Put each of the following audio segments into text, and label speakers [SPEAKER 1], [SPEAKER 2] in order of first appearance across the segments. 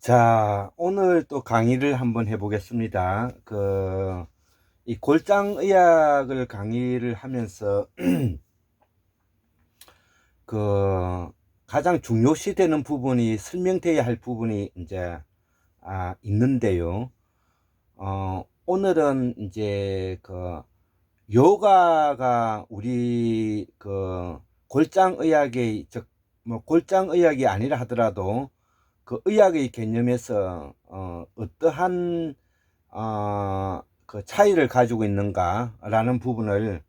[SPEAKER 1] 자, 오늘 또 강의를 한번 해보겠습니다. 그, 이 골장의학을 강의를 하면서, 그, 가장 중요시 되는 부분이 설명돼야 할 부분이 이제, 아, 있는데요. 어, 오늘은 이제 그, 요가가 우리 그 골장의학의, 즉, 뭐 골장의학이 아니라 하더라도 그 의학의 개념에서 어, 어떠한 어, 그 차이를 가지고 있는가라는 부분을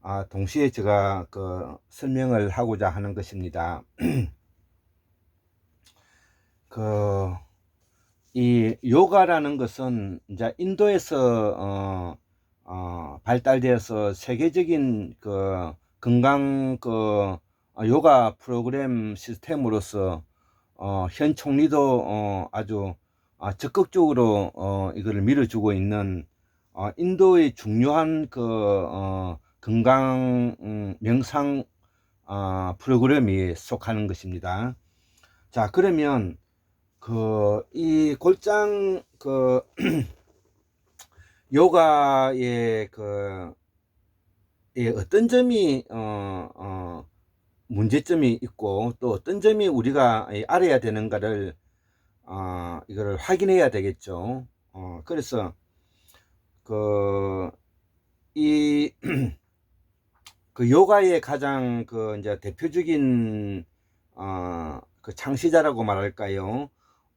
[SPEAKER 1] 아, 동시에 제가 그 설명을 하고자 하는 것입니다. 그, 이 요가라는 것은 이제 인도에서 어, 어, 발달되어서 세계적인 그 건강 그 어, 요가 프로그램 시스템으로서 어, 현 총리도 어, 아주 아, 적극적으로 어, 이거를 밀어주고 있는 어, 인도의 중요한 그 어, 건강 음, 명상 어, 프로그램이 속하는 것입니다. 자 그러면 그 이 골장 그 요가의 그 예, 어떤 점이 어, 어, 문제점이 있고 또 어떤 점이 우리가 알아야 되는가를 어, 이거를 확인해야 되겠죠. 어, 그래서 그이 그 요가의 가장 그 이제 대표적인 어, 그 창시자라고 말할까요?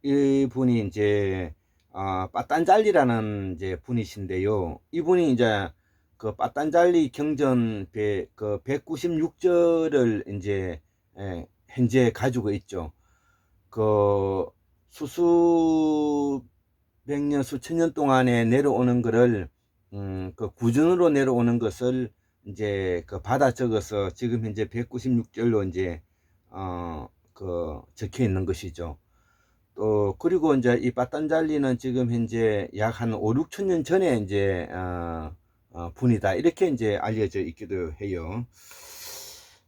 [SPEAKER 1] 이 분이 이제 어, 빠딴잘리라는 이제 분이신데요. 이분이 이제 그 빠딴잘리 경전 배, 그 196절을 이제 예, 현재 가지고 있죠. 그 수수 백년 수천 년 동안에 내려오는 것을 음, 그 구전으로 내려오는 것을 이제 그 받아 적어서 지금 현재 196절로 이제 어, 그 적혀 있는 것이죠. 또 그리고 이제 이 빠딴잘리는 지금 현재 약 한 5, 6천 년 전에 이제 어, 어, 분이다 이렇게 이제 알려져 있기도 해요.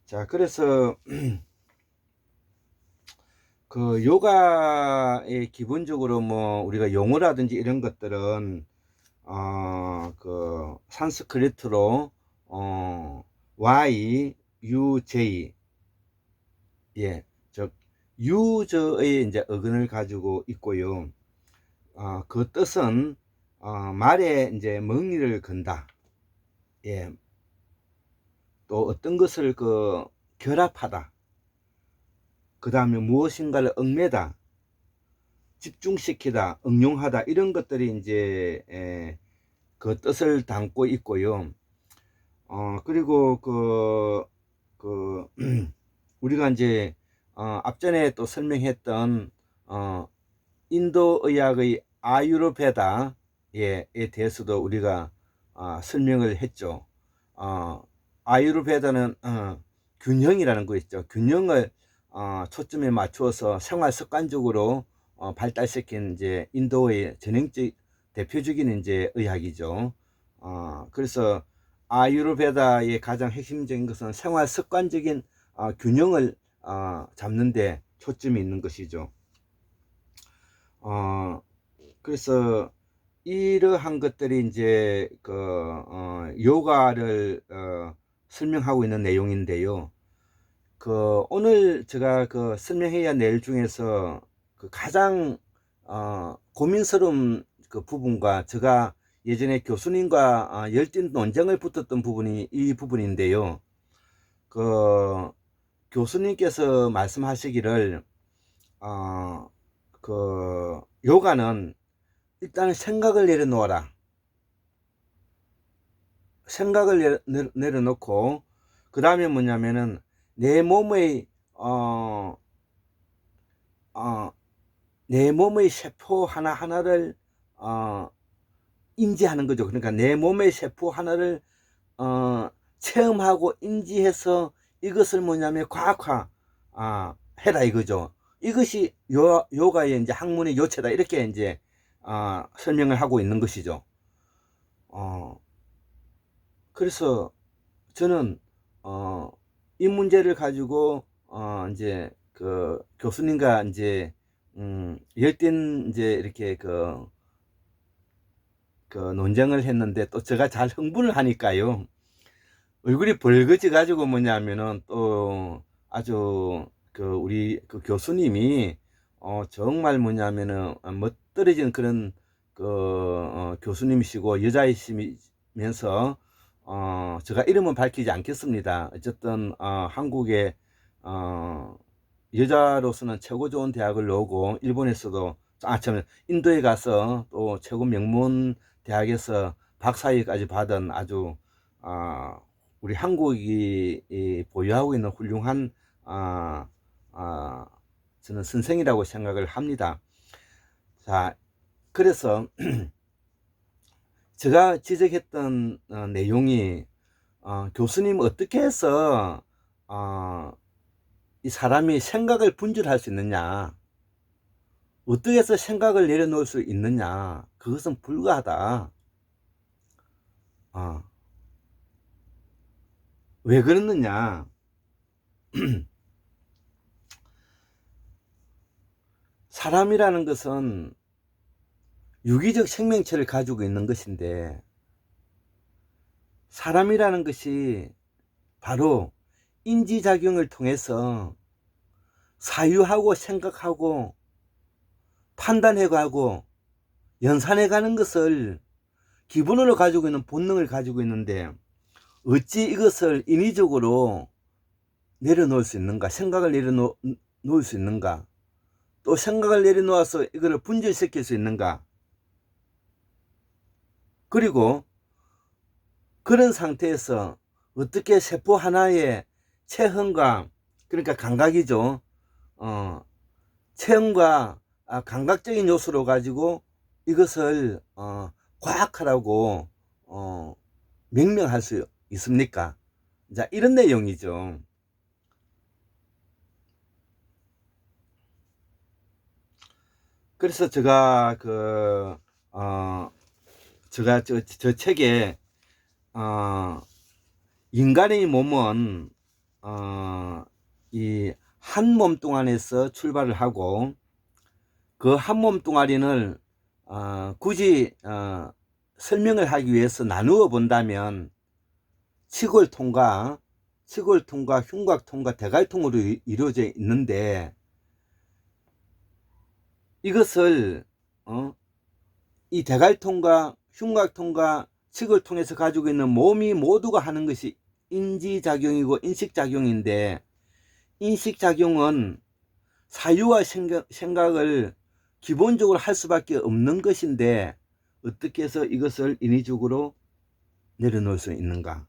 [SPEAKER 1] 자 그래서 그 요가의 기본적으로 뭐 우리가 용어라든지 이런 것들은 어 그 산스크리트로 어 Y U J 예, 즉 유저의 이제 어근을 가지고 있고요. 어, 그 뜻은 어, 말에 이제 멍이를 건다. 예. 또 어떤 것을 그 결합하다. 그 다음에 무엇인가를 얽매다. 집중시키다, 응용하다 이런 것들이 이제 에, 그 뜻을 담고 있고요. 어 그리고 그 그 우리가 이제 어, 앞전에 또 설명했던 어, 인도 의학의 아유르베다에 대해서도 우리가 어, 설명을 했죠. 어, 아유르베다는 어, 균형이라는 거 있죠. 균형을 어, 초점에 맞추어서 생활 습관적으로 어, 발달시킨 이제 인도의 전형적 대표적인 이제 의학이죠. 어, 그래서 아유르베다의 가장 핵심적인 것은 생활 습관적인 어, 균형을 어, 잡는데 초점이 있는 것이죠. 어, 그래서 이러한 것들이 이제 그 어, 요가를 어, 설명하고 있는 내용인데요. 그 오늘 제가 그 설명해야 할 내용 중에서 그 가장 어, 고민스러운 그 부분과 제가 예전에 교수님과 어, 열띤 논쟁을 붙었던 부분이 이 부분인데요. 그 교수님께서 말씀하시기를 어, 그 요가는 일단 생각을 내려놓아라. 생각을 내려, 내려 놓고 그 다음에 뭐냐면은 내 몸의 어, 어, 내 몸의 세포 하나 하나를 어, 인지하는 거죠. 그러니까 내 몸의 세포 하나를 어, 체험하고 인지해서 이것을 뭐냐면 과학화 아, 해라 이거죠. 이것이 요, 요가의 이제 학문의 요체다 이렇게 이제 아, 설명을 하고 있는 것이죠. 어, 그래서 저는 어, 이 문제를 가지고 어, 이제 그 교수님과 이제 음, 열띤 이제 이렇게 그, 그 논쟁을 했는데 또 제가 잘 흥분을 하니까요. 얼굴이 벌거지 가지고 뭐냐면은 또 아주 그 우리 그 교수님이 어 정말 뭐냐면은 멋 떨어진 그런 그 어, 교수님이시고 여자이시면서 어 제가 이름은 밝히지 않겠습니다. 어쨌든 어 한국의 어 여자로서는 최고 좋은 대학을 나오고 일본에서도 아참 인도에 가서 또 최고 명문 대학에서 박사학위까지 받은 아주 아 우리 한국이 이 보유하고 있는 훌륭한 아, 아, 저는 선생이라고 생각을 합니다. 자, 그래서 제가 지적했던 어, 내용이 어, 교수님 어떻게 해서 어, 이 사람이 생각을 분출할 수 있느냐 어떻게 해서 생각을 내려놓을 수 있느냐 그것은 불가하다 어. 왜 그러느냐 사람이라는 것은 유기적 생명체를 가지고 있는 것인데 사람이라는 것이 바로 인지작용을 통해서 사유하고 생각하고 판단해가고 연산해가는 것을 기본으로 가지고 있는 본능을 가지고 있는데 어찌 이것을 인위적으로 내려놓을 수 있는가 생각을 내려놓을 수 있는가 또 생각을 내려놓아서 이거를 분절시킬 수 있는가 그리고 그런 상태에서 어떻게 세포 하나의 체형과 그러니까 감각이죠. 어, 체형과 아, 감각적인 요소로 가지고 이것을 어, 과학하라고 어, 명명할 수 있습니까? 자 이런 내용이죠. 그래서 제가 그 어, 제가 저, 저 책에 어, 인간의 몸은 어, 이한 몸동안에서 출발을 하고 그 한 몸동아리를 어, 굳이 어, 설명을 하기 위해서 나누어 본다면 치골통과 치골통과 흉곽통과 대갈통으로 이루어져 있는데 이것을 어, 이 대갈통과 흉곽통과 칙을 통해서 가지고 있는 몸이 모두가 하는 것이 인지작용이고 인식작용인데 인식작용은 사유와 생각을 기본적으로 할 수밖에 없는 것인데 어떻게 해서 이것을 인위적으로 내려놓을 수 있는가?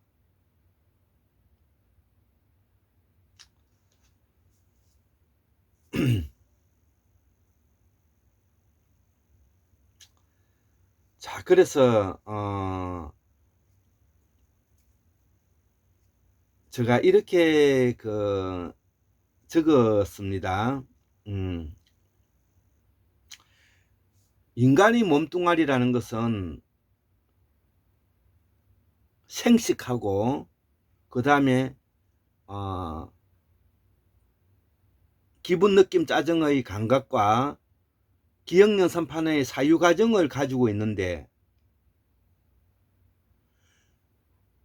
[SPEAKER 1] 자, 그래서 어 제가 이렇게 그 적었습니다. 음. 인간의 몸뚱아리라는 것은 생식하고 그 다음에 어 기분 느낌 짜증의 감각과 기억연산판의 사유과정을 가지고 있는데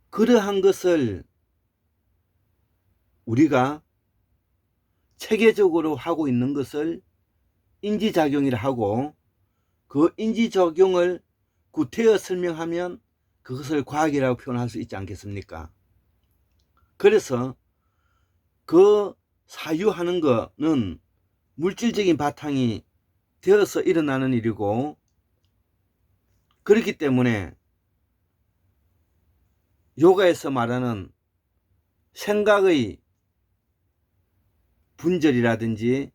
[SPEAKER 1] 그러한 것을 우리가 체계적으로 하고 있는 것을 인지작용이라 하고 그 인지작용을 구태여 설명하면 그것을 과학이라고 표현할 수 있지 않겠습니까? 그래서 그 사유하는 것은 물질적인 바탕이 되어서 일어나는 일이고 그렇기 때문에 요가에서 말하는 생각의 분절이라든지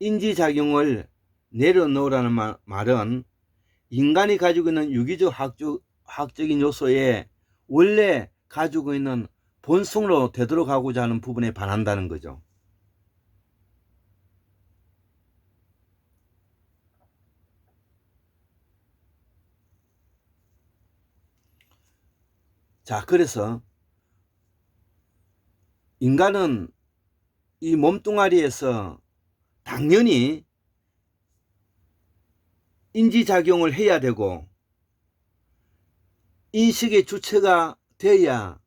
[SPEAKER 1] 인지작용을 내려놓으라는 말은 인간이 가지고 있는 유기적 학적, 인 요소에 원래 가지고 있는 본성으로 되돌아가고자 하는 부분에 반한다는 거죠. 자, 그래서 인간은 이 몸뚱아리에서 당연히 인지작용을 해야 되고 인식의 주체가 돼야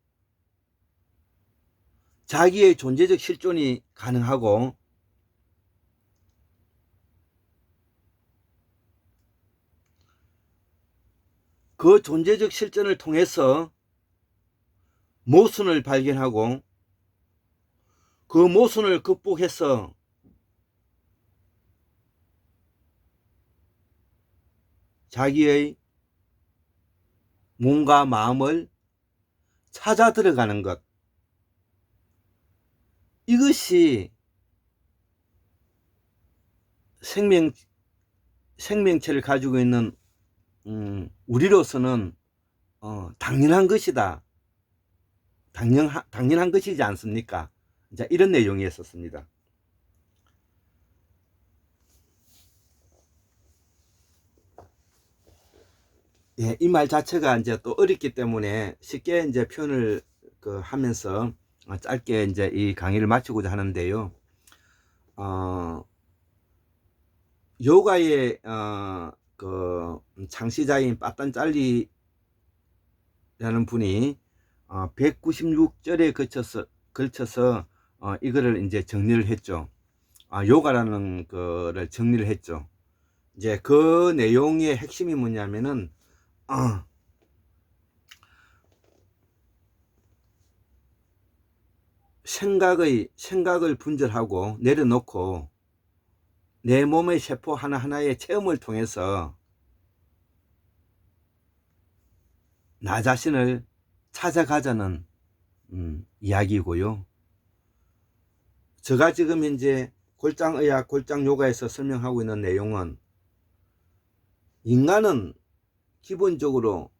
[SPEAKER 1] 자기의 존재적 실존이 가능하고 그 존재적 실전을 통해서 모순을 발견하고 그 모순을 극복해서 자기의 몸과 마음을 찾아 들어가는 것. 이것이 생명, 생명체를 가지고 있는, 음, 우리로서는, 어, 당연한 것이다. 당연, 당연한 것이지 않습니까? 자, 이런 내용이었었습니다. 예, 이 말 자체가 이제 또 어렵기 때문에 쉽게 이제 표현을 그 하면서 어, 짧게 이제 이 강의를 마치고자 하는데요. 어, 요가의 어, 그 창시자인 빠딴 짤리라는 분이 어, 196절에 걸쳐서 걸쳐서 어, 이거를 이제 정리를 했죠. 아, 요가라는 거를 정리를 했죠. 이제 그 내용의 핵심이 뭐냐면은 어. 생각의 생각을 분절하고 내려놓고 내 몸의 세포 하나하나의 체험을 통해서 나 자신을 찾아가자는 음, 이야기고요. 제가 지금 현재 골장의학, 골장요가에서 설명하고 있는 내용은 인간은 기본적으로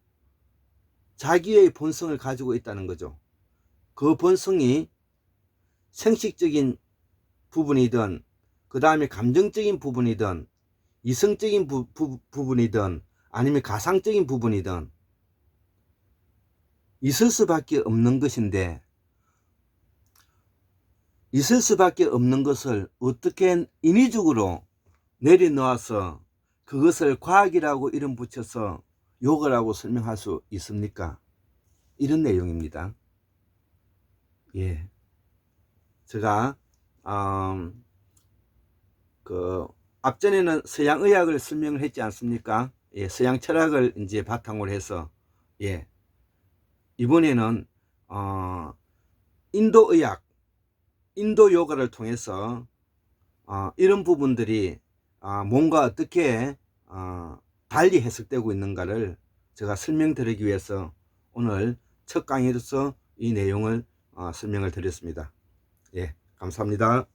[SPEAKER 1] 자기의 본성을 가지고 있다는 거죠. 그 본성이 생식적인 부분이든 그 다음에 감정적인 부분이든 이성적인 부, 부, 부분이든 아니면 가상적인 부분이든 있을 수밖에 없는 것인데 있을 수밖에 없는 것을 어떻게 인위적으로 내려놓아서 그것을 과학이라고 이름 붙여서 요가라고 설명할 수 있습니까? 이런 내용입니다. 예. 제가, 음, 그, 앞전에는 서양 의학을 설명을 했지 않습니까? 예, 서양 철학을 이제 바탕으로 해서, 예. 이번에는, 어, 인도 의학, 인도 요가를 통해서, 어, 이런 부분들이, 어, 뭔가 어떻게, 어, 달리 해석되고 있는가를 제가 설명드리기 위해서 오늘 첫 강의로서 이 내용을 어, 설명을 드렸습니다. 예, 감사합니다.